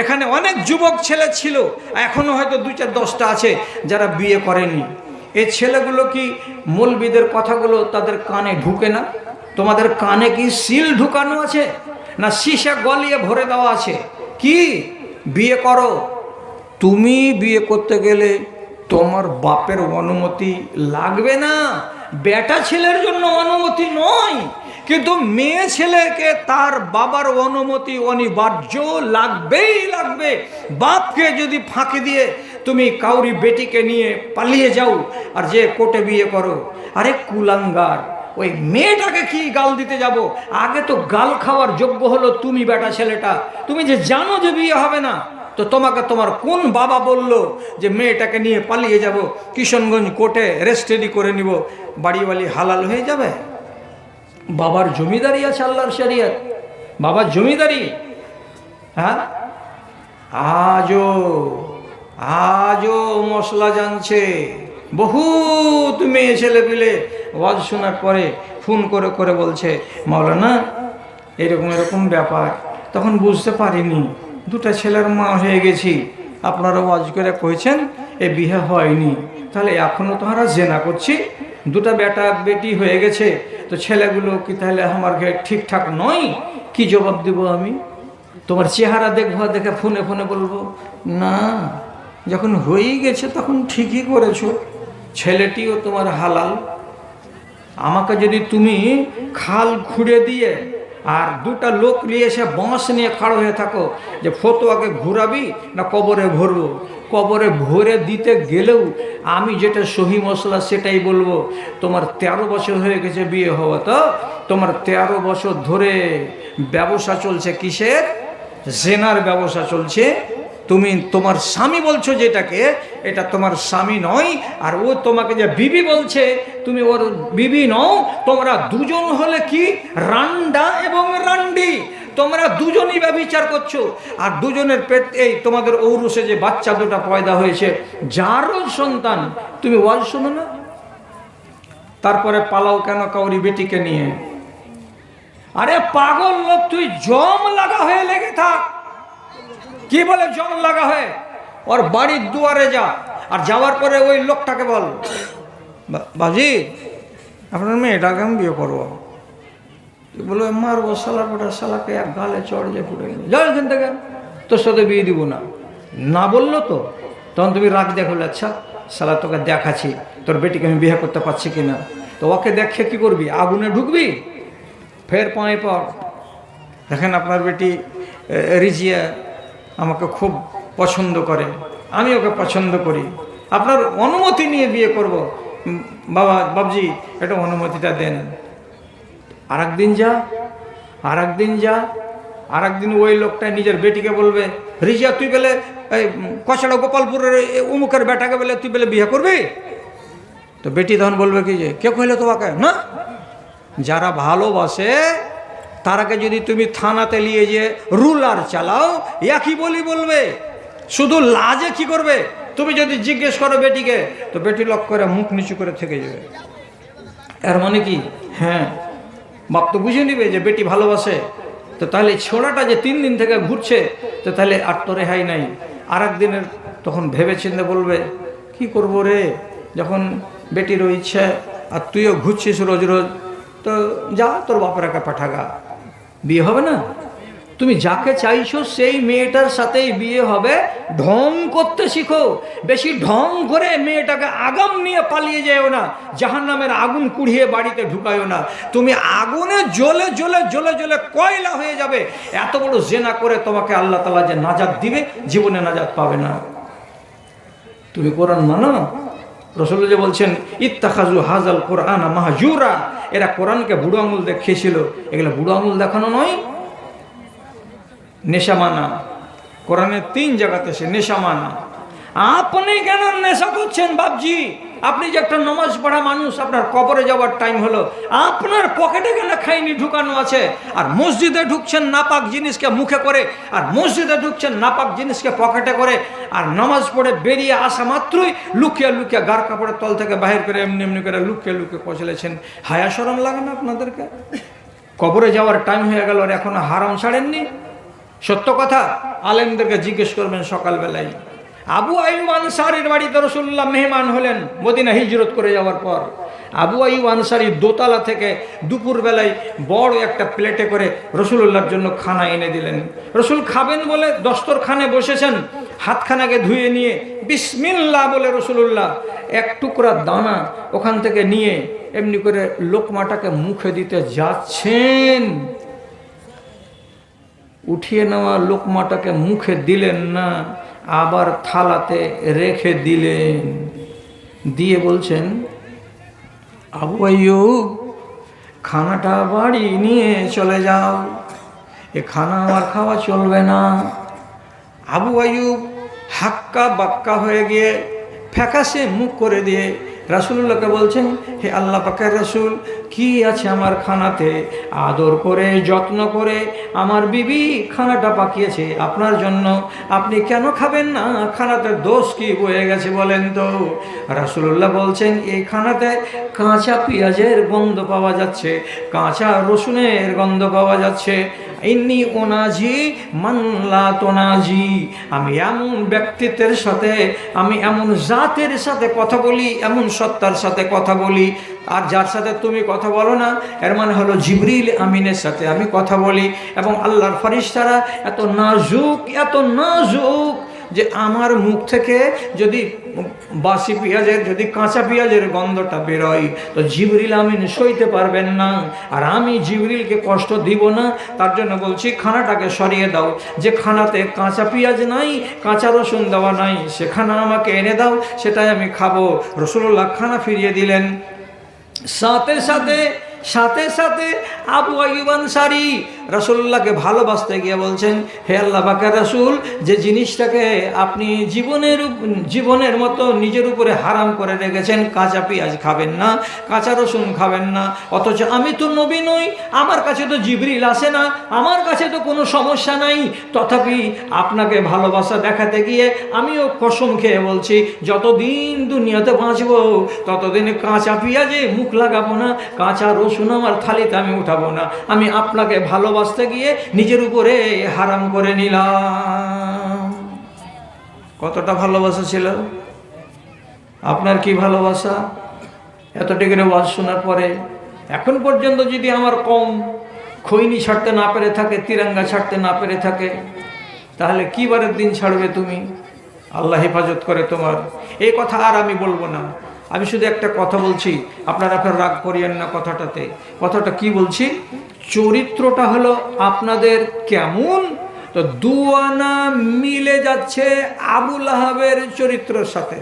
এখানে অনেক যুবক ছেলে ছিল এখনও হয়তো দু চার দশটা আছে যারা বিয়ে করেনি। এই ছেলেগুলো কি মৌলবিদের কথাগুলো তাদের কানে ঢুকে না? তোমাদের কানে কি সিল ঢুকানো আছে? না সীসা গলিয়ে ভরে দেওয়া আছে? কি? বিয়ে করো। তুমি বিয়ে করতে গেলে তোমার বাপের অনুমতি লাগবে না। বেটা ছেলের জন্য অনুমতি নয়। কিন্তু মেয়ে ছেলেকে তার বাবার অনুমতি অনিবার্য লাগবেই লাগবে। বাপকে যদি ফাঁকি দিয়ে তুমি কাউরি বেটিকে নিয়ে পালিয়ে যাও আর যে কোটে বিয়ে করো, আরে কুলাঙ্গার, ওই মেয়েটাকে কি গাল দিতে যাব? আগে তো গাল খাওয়ার যোগ্য হলো তুমি বেটা ছেলেটা। তুমি যে জানো যে বিয়ে হবে না, তো তোমাকে তোমার কোন বাবা বলল যে মেয়েটাকে নিয়ে পালিয়ে যাব? কিশনগঞ্জ কোর্টে রেস্টেডি করে নিব। বাড়িওয়ালি হালাল হয়ে যাবে? বাবার জমিদারি আছে আল্লাহর শরিয়ত। বাবার জমিদারি? হ্যাঁ? আজও আজও মশলা জানছে। বহুত মেয়ে ছেলে পিলে ওয়াজ শোনার পরে ফোন করে করে বলছে, মাওলানা, এরকম এরকম ব্যাপার। তখন বুঝতে পারিনি, দুটা ছেলের মা হয়ে গেছি। আপনারা ওয়াজ করে কয়েছেন এ বিয়ে হয়নি। তাহলে এখনও তো আমরা জেনা করছি। দুটা বেটা বেটি হয়ে গেছে তো ছেলেগুলো কি তাহলে আমার ঠিকঠাক নয়? কি জবাব দেব আমি? তোমার চেহারা দেখব, দেখে ফোনে ফোনে বলব, না, যখন হয়েই গেছে তখন ঠিকই করেছ। ছেলেটিও তোমার হালাল। আমাকে যদি তুমি খাল খুঁড়ে দিয়ে আর দুটা লোক নিয়ে এসে বাঁশ নিয়ে খাড়ো হয়ে থাকো যে ফতোয়াকে ঘুরাবি না কবরে ভরবো। কবরে ভরে দিতে গেলেও আমি যেটা সহি মশলা সেটাই বলব। তোমার তেরো বছর হয়ে গেছে বিয়ে হওয়া, তো তোমার তেরো বছর ধরে ব্যবসা চলছে কিসের? জেনার ব্যবসা চলছে তুমি তোমার স্বামী বলছো যেটাকে, এটা তোমার স্বামী নয়, আর ও তোমাকে যে বিবি বলছে, তুমি ওর বিবি নও, তোমরা দুজন হলে কি? রান্ডা এবং রান্ডি। তোমরা দুজনই ব্যবচার করছ। আর দুজনের পেট, এই তোমাদের ঔরসে যে বাচ্চা দুটা পয়দা হয়েছে, যারও সন্তান, তুমি ওয়াজ শোনো না? তারপরে পালাও কেন কাউরি বেটিকে নিয়ে? আরে পাগল লোক, তুই জম লাগা হয়ে লেগে থাক। কি বলে জম লাগা হয়ে? ওর বাড়ির দুয়ারে যা, আর যাওয়ার পরে ওই লোকটাকে বল। "বা- বাজি, আপনার মেয়েটাকে আমি বিয়ে করব। বলবে মারবো সালা পোটা সালাকে এক গালে চড় যে ফুটে গেল যাও এখান থেকে। তোর সাথে বিয়ে দিব না। না বলল তো, তখন তুমি রাগ দেখো আচ্ছা সালা তোকে দেখাচ্ছি, তোর বেটিকে আমি বিয়ে করতে পারছি কিনা। তো ওকে দেখে কি করবি? আগুনে ঢুকবি? ফের পায়ে পর দেখেন আপনার বেটি রিজিয়া আমাকে খুব পছন্দ করে। আমি ওকে পছন্দ করি। আপনার অনুমতি নিয়ে বিয়ে করব। বাবা বাবজি এটা অনুমতিটা দেন। আর একদিন যা আর একদিন যা আর একদিন ওই লোকটা নিজের বেটিকে বলবে রিজা তুই বলে, এই কচড়া গোপালপুরের এই অমুকের বেটাকে বলে, তুই বলে বিয়ে করবি? তো বেটি তখন বলবে কি যে, কে কইলে তোমাকে? না? যারা ভালোবাসে তারাকে যদি তুমি থানাতে নিয়ে যে রুলার চালাও, একই বলি বলবে। শুধু লাজে কি করবে? তুমি যদি জিজ্ঞেস করো বেটিকে, তো বেটি লক করে মুখ নিচু করে থেকে যাবে। এর মানে কি? হ্যাঁ। বাপ তো বুঝে নিবে যে বেটি ভালোবাসে। তো তাহলে ছোড়াটা যে তিন দিন থেকে ঘুরছে, তো তাহলে আর তো রেহাই নাই। আর একদিনের তখন ভেবে চিন্তে বলবে, কি করব রে? যখন বেটিরও ইচ্ছে, আর তুইও ঘুরছিস রোজ রোজ, তো যা, তোর বাপের একা পাঠাগা। বিয়ে হবে না? তুমি যাকে চাইছো সেই মেয়েটার সাথেই বিয়ে হবে। ঢং করতে শিখো। বেশি ঢং করে মেয়েটাকে আগাম নিয়ে পালিয়ে যেও না। জাহান নামের আগুন কুড়িয়ে বাড়িতে ঢুকায়ও না। তুমি আগুনে জ্বলে জ্বলে জ্বলে জ্বলে কয়লা হয়ে যাবে। এত বড় জেনা করে তোমাকে আল্লাহ তালা যে নাজাদ দিবে, জীবনে নাজাদ পাবে না। তুমি কোরআন মানো? রসুল যে বলছেন ইত্তাখাজু হাজাল কোরআন মাহাজুরা এরা কোরআনকে বুড়ো আঙুল দেখিয়েছিল এগুলো বুড়ো আঙুল দেখানো নয় নেশামানা কোরআনের তিন জায়গাতে সে নেশামানা আপনি কেন নেশা করছেন বাবজি আপনি যে একটা নমাজ পড়া মানুষ, আপনার কবরে যাওয়ার টাইম হলো। আপনার পকেটে কেন খাইনি, ঢুকানো আছে। আর মসজিদে ঢুকছেন, নাপাক জিনিসকে মুখে করে, আর মসজিদে ঢুকছেন, নাপাক জিনিসকে পকেটে করে, আর নামাজ পড়ে বেরিয়ে আসা মাত্রই লুকিয়ে লুকিয়ে গার কাপড়ের তল থেকে বাহির করে এমনি এমনি করে লুকিয়ে লুকিয়ে পচলেছেন হায়া সরম লাগে না আপনাদেরকে? কবরে যাওয়ার টাইম হয়ে গেল আর এখনও হারাম ছাড়েননি? সত্য কথা, আলেমদেরকে জিজ্ঞেস করবেন সকালবেলায়। আবু আইব আনসারির বাড়িতে রসুল্লাহ মেহমান হলেন, মদিনা হিজরত করে যাওয়ার পর। আবু আইব আনসারি দোতলা থেকে দুপুরবেলায় বড় একটা প্লেটে করে রসুল্লাহর জন্য খানা এনে দিলেন। রসুল খাবেন বলে দস্তরখানে বসেছেন হাতখানাকে ধুয়ে নিয়ে বিসমিল্লা বলে রসুল্লাহ এক টুকরা দানা ওখান থেকে নিয়ে এমনি করে লোকমাটাকে মুখে দিতে যাচ্ছেন। উঠিয়ে নেওয়া লোকমাটাকে মুখে দিলেন না। আবার থালাতে রেখে দিলেন। দিয়ে বলছেন, আবু আইয়ুব, খানাটা বাড়ি নিয়ে চলে যাও। এ খানা আমার খাওয়া চলবে না। আবু আয়ুব হাক্কা বাক্কা হয়ে গিয়ে ফ্যাকাশে মুখ করে দিয়ে রাসুল্লাহকে বলছেন, হে আল্লাহ পাকের রাসুল, কি আছে আমার খানাতে? আদর করে, যত্ন করে, আমার বিবি খানাটা পাকিয়েছে, আপনার জন্য আপনি কেন খাবেন না? খানাতে দোষ কি বয়ে গেছে বলেন তো? রাসুল্লাহ বলছেন, এই খানাতে কাঁচা পেঁয়াজের গন্ধ পাওয়া যাচ্ছে, কাঁচা রসুনের গন্ধ পাওয়া যাচ্ছে ইন্নি ওনাজি মানলা তোনাজি। আমি এমন ব্যক্তিত্বের সাথে, আমি এমন জাতের সাথে কথা বলি, এমন সত্তার সাথে কথা বলি। আর যার সাথে তুমি কথা বলো না, এর মানে হলো জিবরিল আমিনের সাথে আমি কথা বলি। এবং আল্লাহর ফরিস্তারা এত নাজুক এত নাজুক যে আমার মুখ থেকে যদি বাসি পেঁয়াজের, যদি কাঁচা পেঁয়াজের গন্ধটা বেরোয়, তো জিবরিল আমিন সইতে পারবেন না। আর আমি জিবরিলকে কষ্ট দিব না, তার জন্য বলছি, খানাটাকে সরিয়ে দাও। যে খানাতে কাঁচা পেঁয়াজ নাই, কাঁচা রসুন দেওয়া নাই সে খানা আমাকে এনে দাও, সেটাই আমি খাব। রসুল্লাহ খানা ফিরিয়ে দিলেন। সাথে সাথে সাথে সাথে আবু আইব আনসারি রাসুল্লাহকে ভালোবাসতে গিয়ে বলছেন, হে আল্লাহ বাকা রাসুল, যে জিনিসটাকে আপনি জীবনের জীবনের মতো নিজের উপরে হারাম করে রেখেছেন, কাঁচা পেঁয়াজ খাবেন না, কাঁচা রসুন খাবেন না, অথচ আমি তো নবী নই, আমার কাছে তো জিবরিল আসে না, আমার কাছে তো কোনো সমস্যা নাই। তথাপি আপনাকে ভালোবাসা দেখাতে গিয়ে আমিও কসম খেয়ে বলছি, যতদিন দুনিয়াতে বাঁচব, ততদিন কাঁচা পেঁয়াজে মুখ লাগাবো না, কাঁচা রসুন আমার থালিতে আমি উঠাবো না। আমি আপনাকে ভালোবাসতে গিয়ে নিজের উপরে হারাম করে নিলাম। কতটা ভালোবাসা ছিল? আপনার কি ভালোবাসা? এতটুকুরে ওয়াজ শোনার পরে, এখন পর্যন্ত যদি আমার কম খৈনি ছাড়তে না পেরে থাকে, তিরঙ্গা ছাড়তে না পেরে থাকে, তাহলে কি বারের দিন ছাড়বে তুমি? আল্লাহ হেফাজত করে তোমার। এই কথা আর আমি বলব না। আমি শুধু একটা কথা বলছি, আপনারা আপনার রাগ করিয়েন না কথাটাতে। কথাটা কি বলছি? চরিত্রটা হলো আপনাদের কেমন? তো দুয়ানা মিলে যাচ্ছে আবুল আহাবের চরিত্রের সাথে।